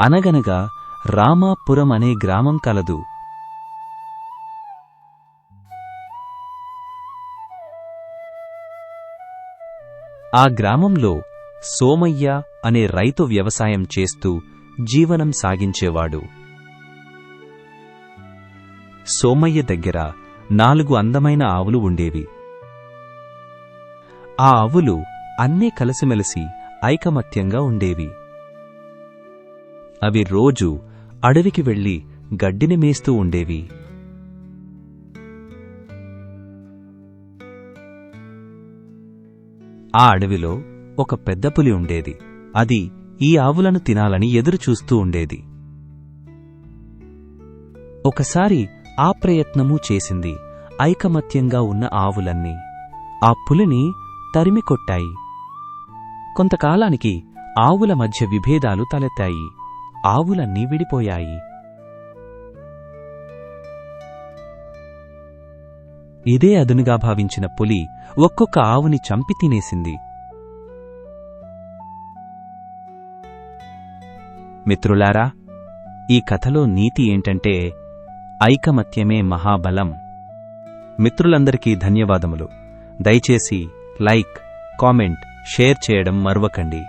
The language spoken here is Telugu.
అనగనగా రామాపురం అనే గ్రామం కలదు. ఆ గ్రామంలో సోమయ్య అనే రైతు వ్యవసాయం చేస్తూ జీవనం సాగించేవాడు. సోమయ్య దగ్గర నాలుగు అందమైన ఆవులు ఉండేవి. ఆ ఆవులు అన్నీ కలిసిమెలిసి ఐకమత్యంగా ఉండేవి. అవి రోజు అడవికి వెళ్ళి గడ్డిని మేస్తూ ఉండేవి. ఆ అడవిలో ఒక పెద్ద పులి ఉండేది. అది ఈ ఆవులను తినాలని ఎదురుచూస్తూ ఉండేది. ఒకసారి ఆ ప్రయత్నమూ చేసింది. ఐకమత్యంగా ఉన్న ఆవులన్నీ ఆ పులిని తరిమి కొట్టాయి కొంతకాలానికి ఆవుల మధ్య విభేదాలు తలెత్తాయి. ఆవులన్నీ విడిపోయాయి. ఇదే అదునుగా భావించిన పులి ఒక్కొక్క ఆవుని చంపి తినేసింది. మిత్రులారా ఈ కథలో నీతి ఏంటంటే ఐకమత్యమే మహాబలం. మిత్రులందరికీ ధన్యవాదములు. దయచేసి లైక్ కామెంట్ షేర్ చేయడం మర్వకండి.